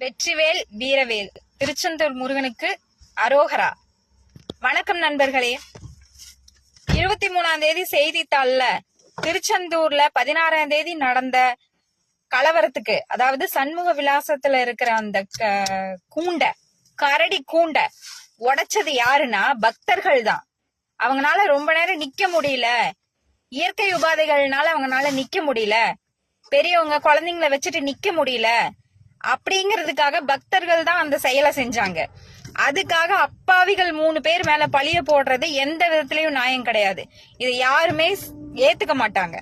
வெற்றிவேல் வீரவேல் திருச்செந்தூர் முருகனுக்கு அரோகரா. வணக்கம் நண்பர்களே. இருபத்தி மூணாம் தேதி செய்தித்தாள்ல திருச்செந்தூர்ல பதினாறாம் தேதி நடந்த கலவரத்துக்கு அதாவது சண்முக விலாசத்துல இருக்கிற அந்த க- கூண்ட கரடி கூண்ட உடைச்சது யாருன்னா பக்தர்கள் தான். அவங்கனால ரொம்ப நேரம் நிக்க முடியல. இயற்கை உபாதைகள்னால அவங்கனால நிக்க முடியல. பெரியவங்க குழந்தைங்கள வச்சுட்டு நிக்க முடியல. அப்படிங்கிறதுக்காக பக்தர்கள் தான் அந்த செயலை செஞ்சாங்க. அதுக்காக அப்பாவிகள் மூணு பேர் மேல பழிய போடுறது எந்த விதத்திலயும் நியாயம் கிடையாது. இது யாருமே ஏத்துக்க மாட்டாங்க.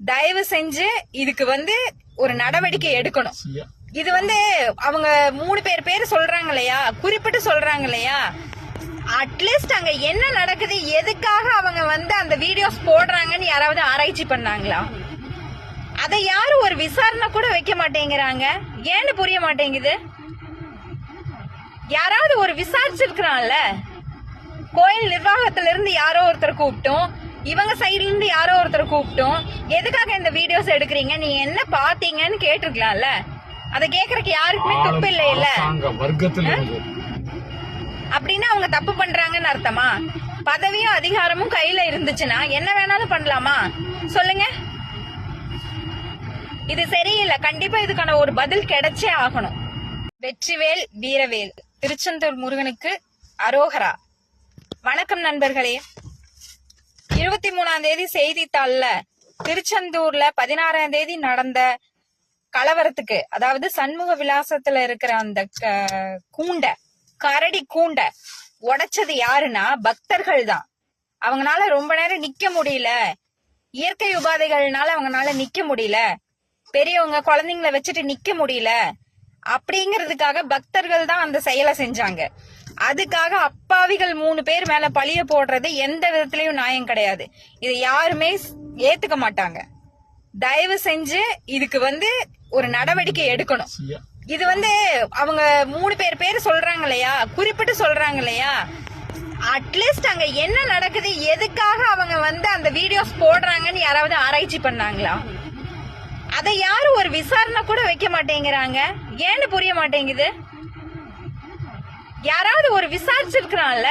தயவு செஞ்சு இதுக்கு வந்து ஒரு நடவடிக்கை எடுக்கணும். இது வந்து அவங்க மூணு பேர் பேர் சொல்றாங்க இல்லையா? குறிப்பிட்டு சொல்றாங்க இல்லையா? அட்லீஸ்ட் அங்க என்ன நடக்குது எதுக்காக அவங்க வந்து அந்த வீடியோஸ் போடுறாங்கன்னு யாராவது ஆராய்ச்சி பண்ணாங்களா? அதை யாரும் ஒரு விசாரணை கூட வைக்க மாட்டேங்கிறாங்க. ஏன்னு புரிய மாட்டேங்குது? யாராவது ஒரு விசாரிச்சிருக்கிறான்ல? கோயில் நிர்வாகத்துல இருந்து யாரோ ஒருத்தர் கூப்பிட்டோம். இவங்க சைடுல இருந்து யாரோ ஒருத்தர் கூப்பிட்டோம். எதுக்காக இந்த வீடியோஸ் எடுக்கிறீங்க? நீங்க என்ன பாத்தீங்கன்னு கேட்டிருக்கலாம்ல. அதை கேக்குறதுக்கு யாருக்குமே துப்பு இல்லை இல்ல அப்படின்னா அவங்க தப்பு பண்றாங்கன்னு அர்த்தமா? பதவியும் அதிகாரமும் கையில இருந்துச்சுன்னா என்ன வேணாலும் பண்ணலாமா? சொல்லுங்க. இது சரியில்லை. கண்டிப்பா இதுக்கான ஒரு பதில் கிடைச்சே ஆகணும். வெற்றிவேல் வீரவேல். திருச்செந்தூர் முருகனுக்கு அரோகரா. வணக்கம் நண்பர்களே. இருபத்தி மூணாம் தேதி செய்தித்தாள்ல திருச்செந்தூர்ல பதினாறாம் தேதி நடந்த கலவரத்துக்கு அதாவது சண்முக விலாசத்துல இருக்கிற அந்த க- கூண்ட கரடி கூண்ட உடைச்சது யாருன்னா பக்தர்கள் தான். அவங்கனால ரொம்ப நேரம் நிக்க முடியல. இயற்கை உபாதைகள்னால அவங்கனால நிக்க முடியல. பெரியவங்க குழந்தைங்கள வச்சுட்டு நிக்க முடியல அப்படிங்கிறதுக்காக பக்தர்கள் தான் அந்த செயலை செஞ்சாங்க. அதுக்காக அப்பாவிகள் மூணு பேர் மேல பழிய போடுறது எந்த விதத்திலயும் நியாயம் கிடையாது. இது யாருமே ஏத்துக்க மாட்டாங்க. தயவு செஞ்சு இதுக்கு வந்து ஒரு நடவடிக்கை எடுக்கணும். இது வந்து அவங்க மூணு பேர் பேர் சொல்றாங்க இல்லையா? குறிப்பிட்டு சொல்றாங்க இல்லையா? அட்லீஸ்ட் அங்க என்ன நடக்குது எதுக்காக அவங்க வந்து அந்த வீடியோஸ் போடுறாங்கன்னு யாராவது ஆராய்ச்சி பண்ணாங்களா? அதை யாரும் ஒரு விசாரணை கூட வைக்க மாட்டேங்கிறாங்க. ஏன்னு புரிய மாட்டேங்குது? யாராவது ஒரு விசாரிச்சிருக்கிறான்ல?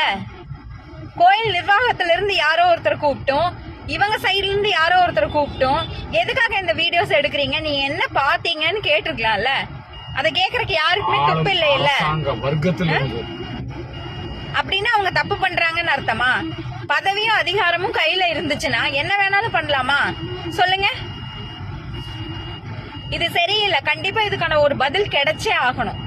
கோயில் நிர்வாகத்துல இருந்து யாரோ ஒருத்தர் கூப்பிட்டோம். இவங்க சைடுல இருந்து யாரோ ஒருத்தர் கூப்பிட்டோம். எதுக்காக இந்த வீடியோஸ் எடுக்கிறீங்க? நீங்க என்ன பாத்தீங்கன்னு கேட்டிருக்கலாம்ல. அதை கேக்குறதுக்கு யாருக்குமே துப்பு இல்லை. இல்ல அப்படின்னா அவங்க தப்பு பண்றாங்கன்னு அர்த்தமா? பதவியும் அதிகாரமும் கையில இருந்துச்சுன்னா என்ன வேணாலும் பண்ணலாமா? சொல்லுங்க. இது சரியில்லை. கண்டிப்பா இதுக்கான ஒரு பதில் கிடைச்சே ஆகணும்.